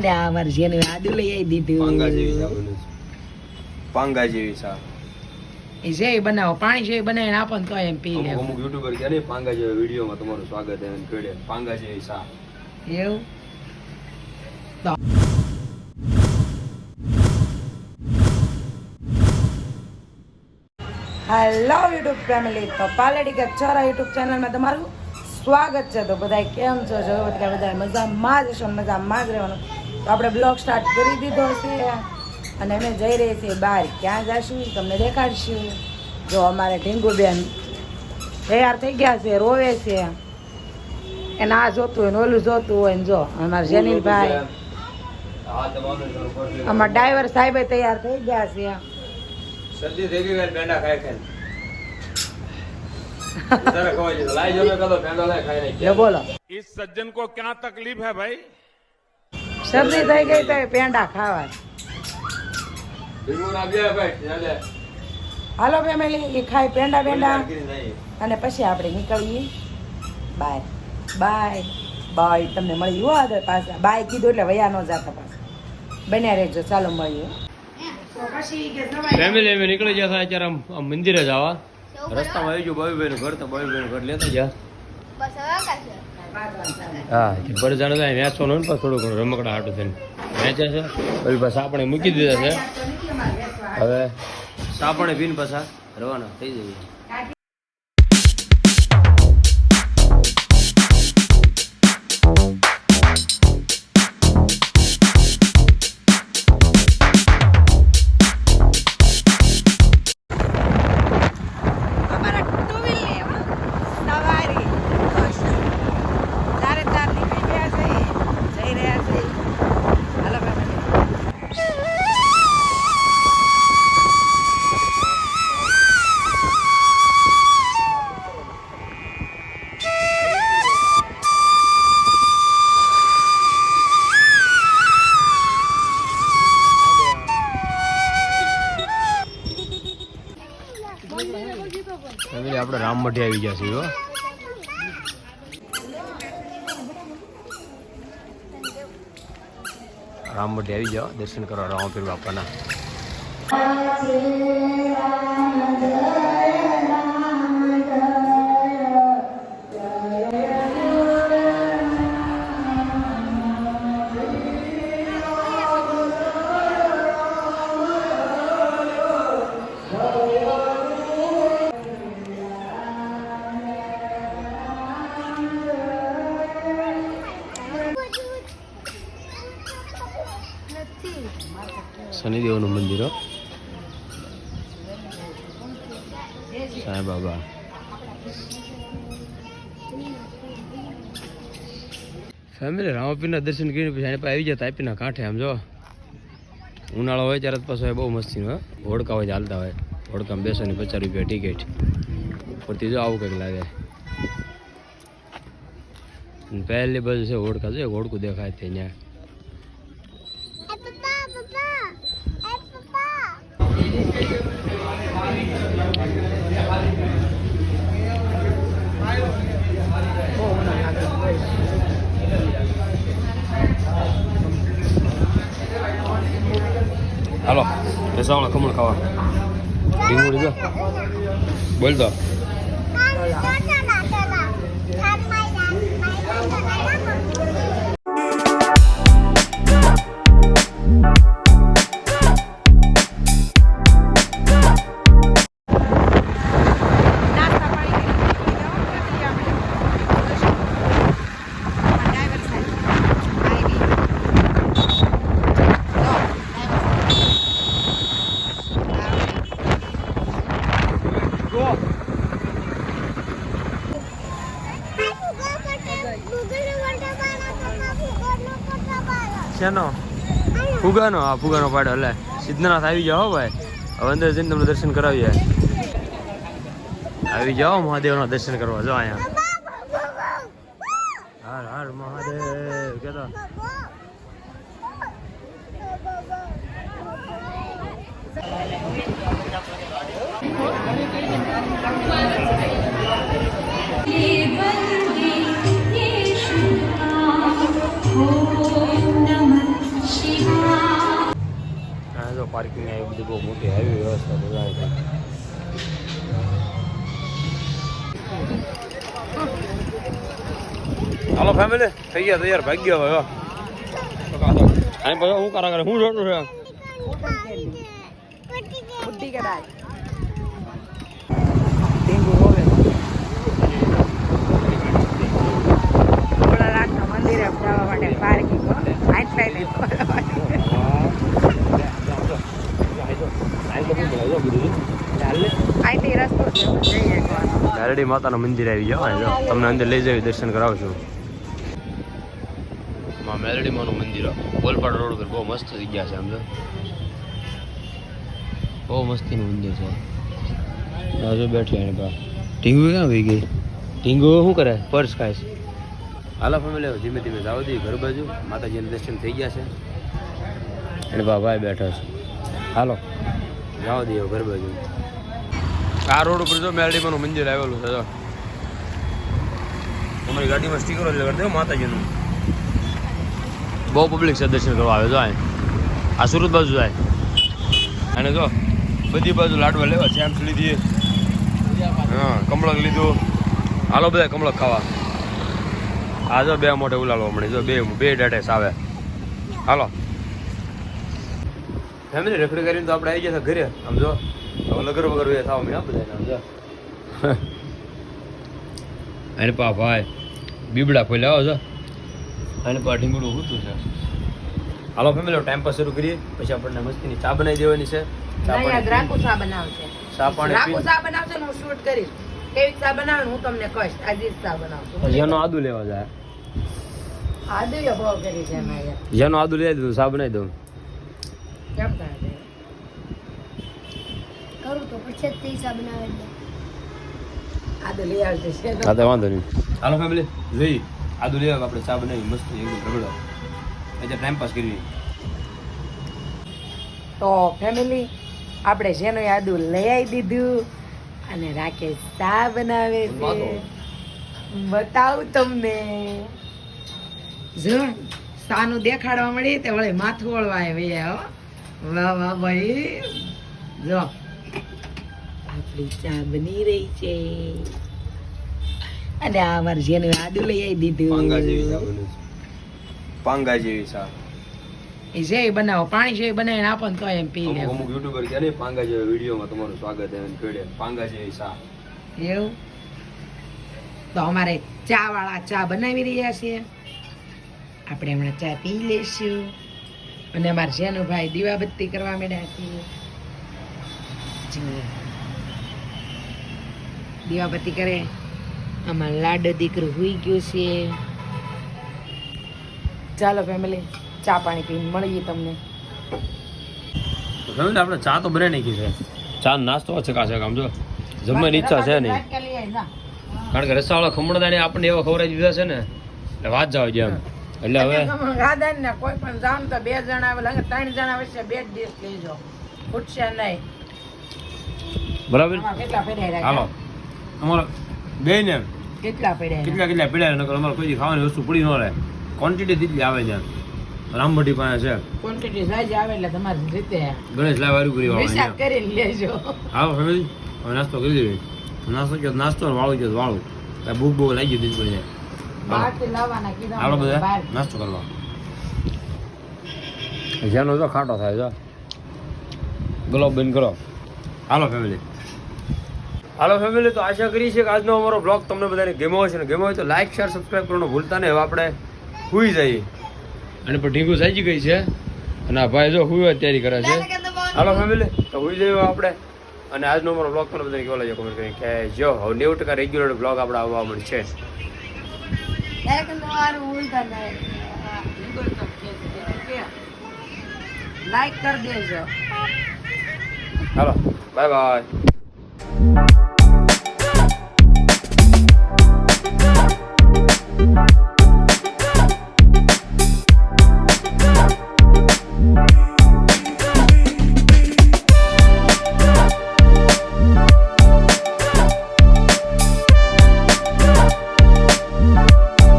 અને આ અમારે જેને આદુ લઈ આવી પાંગા જેવી દીધું બને પાંગા જેવી ચા એ જેવી બનાવો પાણી જેવી બનાવીને આપો તો એમ પી લે અમુક યુટ્યુબર કે ને પાંગા જેવા વિડીયોમાં તમારું સ્વાગત એમ કહે પાંગા જેવી ચા એવું? તો હેલો યુટ્યુબ ફેમિલી તો પાલેડી કે છોરા યુટ્યુબ ચેનલમાં તમારું સ્વાગત છે. તો બધા કેમ છો? જો બધા બધા મજામાં જ છો ને મજામાં જ રહેવાનું. તો આપણે બ્લોગ સ્ટાર્ટ કરી દીધો છે અને અમે જઈ રહી છીએ બહાર ક્યાં જઈશું તમને દેખાડશું જો અમારે ઢીંગુબેન તૈયાર થઈ ગયા છે રોવે છે એને આ જોતું હોય ને ઓલું જોતું હોય ને જો અમારા જેનીલભાઈ હા તમારું શરૂ કરી અમારા ડ્રાઈવર સાહેબે તૈયાર થઈ ગયા છે શરદી થઈ ગઈ કાંઈ પેંડા ખાઈ ખાઈને વધારે ખવાય છે લાઈ જમે કાં તો પેંડા લાઈ ખાઈ લે નાખીએ. બોલો इस सज्जन को क्या तकलीफ है भाई શરદી થઈ ગઈ તો પેંડા ખાવા. હાલો ફેમિલી એ ખાય પેંડા પેંડા અને પછી આપણે નીકળીએ. બાય બાય બાય તમને મળી હો આગળ પાછા. બાય કીધું એટલે વયા ન જાતા પાછા. બન્યા રહેજો. ચાલો મળીએ. ફેમિલી અમે નીકળી જશે અત્યારે આમ મંદિરે જવા રસ્તામાં આવી ગયું ભાઈ ભાઈ ઘર તો ભાઈ ભાઈ ઘર લેતા ગયા. હા ભર જાણે તો પણ થોડું ઘણું રમકડા હાટું થઈને વેચે છે. પછી પાછા આપણે મૂકી દીધા છે. હવે સાપણે પીને પાછા રવાના થઈ જઈએ. રામમઢી આવી જશે હો. રામ રામમઢી આવી જાઓ દર્શન કરવા રામપીર બાપાના. સાંઈ બાબા ફેમિલી રામપીરના દર્શન કરીને પછી એની પાસે આવી જતા તાપીના કાંઠે, આમ જો. ઉનાળો હોય ત્યારે પાછો બહુ મસ્તી હોય હોડકા હોય, ચાલતા હોય. હોડકામાં બેસવાની પચાસ રૂપિયા ટિકિટ પરથી જો આવું કંઈક લાગે. પહેલી બાજુ છે હોડકા છે હોડકું દેખાય ત્યાં. રસાવાળા ખમણ ખાવા. બોલ તો. શેનો? ફુગાનો? હા, ફુગાનો પાડો એટલે સિદ્ધનાથ આવી જાઓ ભાઈ. હવે અંદર જઈને તમને દર્શન કરાવીએ. આવી જાઓ, મહાદેવના દર્શન કરવા. જો અહીંયા. હર હર, મહાદેવ. કેતો? ॐ પાર્કિંગ એ બધી બહુ મોટી હેવી વ્યવસ્થા બધા છે. હાલો ફેમિલી થઈ ગયા તૈયાર ભાગ્ય હવે હો. અહીં પછી હું કરા કરે? હું જોતું છે બુદ્ધિ કરાય ભોળાનાથના મંદિરે જવા માટે પાર્કિંગ આઠ મેરડી માતાનું મંદિર આવી જવાય જો તમને અંદર લઈ જવી દર્શન કરાવશું. માં મેરડી માનું મંદિર. બોલપાડ રોડ પર બહુ મસ્ત જગ્યા છે આમ બહુ મસ્તીનું મંદિર છે. આ બેઠી એને પા ટીંગુ ક્યાં વહી ગઈ? ટીંગુ શું કરે? પર્સ ખાય છે. હાલો ફેમિલી ધીમે ધીમે જાવ દઈએ ઘર બાજુ. માતાજીના દર્શન થઈ ગયા છે. અને બા ભાઈ બેઠો છે. હાલો. જાવ દઈએ ઘર બાજુ. આ રોડ ઉપર જો મેરડીમાનું મંદિર આવેલું છે, જો. તમારી ગાડીમાં સ્ટીકર જ લગાડી દો માતાજીનું. બહુ પબ્લિક છે, દર્શન કરવા આવે, જો અહીં આ સુરત બાજુ જાય અને જો, બધી બાજુ લાડવા લેવા ચેમ્પ્સ લીધી હા, કમળક લીધું. હાલો, બધા કમળક ખાવા. આ જો બે મોટે ઉલાલો હમણાં જો, બે બે ડેટેસ આવે હાલો. ફેમિલી રખડી કરીને તો આપણે આવી જશે ઘરે. આમ જો હવે લગર વગર એ થવા મેં બધા આમ જો. અને પા ભાઈ બીબડા ફોલ્યા આવો છો? અને પા ઢીંગડું ઊંચું છે. હાલો ફેમિલી ટાઈમ પાસ શરૂ કરીએ. પછી આપણને મસ્તીની ચા બનાવી દેવાની છે. ચા બનાવશે. ચા પાણી ચા બનાવશે હું શૂટ કરીશ. કેવી ચા બનાવે હું તમને કહીશ. આજે જ ચા બનાવશું. જેનો આદુ લેવા જાય. આદુ એ કરી છે જેનો આદુ લઈ દીધું ચા બનાવી દઉં. કેમ થાય છે? કરું તો પછી જ પૈસા બનાવે છે. આદુ લઈ આવશે છે તો. વાંધો નહીં. હાલો ફેમિલી જોઈ આદુ લેવા આપણે ચા બનાવી મસ્ત એકદમ રગડો. એટલે ટાઈમ પાસ કરવી. તો ફેમિલી આપણે જેનું આદુ લઈ આવી દીધું અને રાકેશ ચા બનાવે છે. બતાવું તમને. જો સાનું દેખાડવા મળી તે વળી માથું વળવા આવી હો. વાહ વાહ ભાઈ. જો. આપણી ચા બની રહી છે. અને આ અમારે જેનું આદુ લઈ આવી પાંગા જેવી ચા દીધું બને છે. પાંગા જેવી ચા. એ જેવી બનાવો પાણી જેવી બનાવીને આપો તો એમ પી લે અમુક યુટ્યુબર કે નહીં પાંગા જેવા વિડીયોમાં તમારું સ્વાગત એમ કહે. પાંગા જેવી ચા. એવું? તો અમારે ચા વાળા ચા બનાવી રહ્યા છીએ. આપણે હમણાં ચા પી લઈશું. અને અમારા જેનુભાઈ દીવાબત્તી કરવા માંડ્યા છે. દીવાબત્તી કરે. આમાં લાડો દીકરો હુઈ ગયું છે. ચાલો ફેમિલી ચા પાણી પીને મળીએ તમને. તો ફેમિલી આપણે? ચા તો બને નહીં છે ચા નાસ્તો છે કાશે કામ? જો જમવાની ઈચ્છા છે નહીં. કારણ કે રસાવાળા ખમણદાને આપણને એવા ખવડાવી દીધા છે ને એટલે વાત જાવ જેમ એટલે હવે ગાદન ને કોઈ પણ જાવ તો બે જણા આવે લાગે ત્રણ જણા વચ્ચે બે જ ડીશ લેજો ખૂટશે નહીં. બરાબર? કેટલા પડ્યા હાલો. અમારો બે ને કેટલા પડ્યા? કેટલા કેટલા પડ્યા નકર અમારે કોઈ ખાવાની વસ્તુ પડી ન રહે. ક્વોન્ટિટી દીધી આવે છે. રામભટી પાસે છે. ક્વોન્ટિટી સાઈઝ આવે એટલે તમારી રીતે ગણેશ લાવ વારું કરી વિચાર કરીને લેજો. હાલો ફેમિલી હવે નાસ્તો કરી દેવી નાસ્તો કે નાસ્તો વાળું કે વાળું. ભૂખ બહુ લાગી દીધી પડી બધા નાસ્તો કરવા જેનો તો ખાટો થાય છે ગ્લોબ બંધ કરો. હાલો ફેમિલી હાલો ફેમિલી તો આશા કરી છે કે આજનો અમારો બ્લોગ તમને બધાને ગેમો હોય છે ને ગેમો હોય તો લાઈક શેર સબસ્ક્રાઈબ કરવાનું ભૂલતા નહીં. હવે આપણે હુઈ જઈએ. અને પણ ઢીંગું સાજી ગઈ છે. અને આ ભાઈ જો હુઈ તૈયારી કરે છે. હાલો ફેમિલી તો હુઈ જઈએ આપણે. અને આજનો અમારો બ્લોગ તમને બધાને કેવો લાગ્યો કમેન્ટ કરીને કે જો હવે નેવું ટકા રેગ્યુલર બ્લોગ આપણે આવવા મળશે. ઉલટા ના લાઈક કરી દેજો હાલો બાય બાય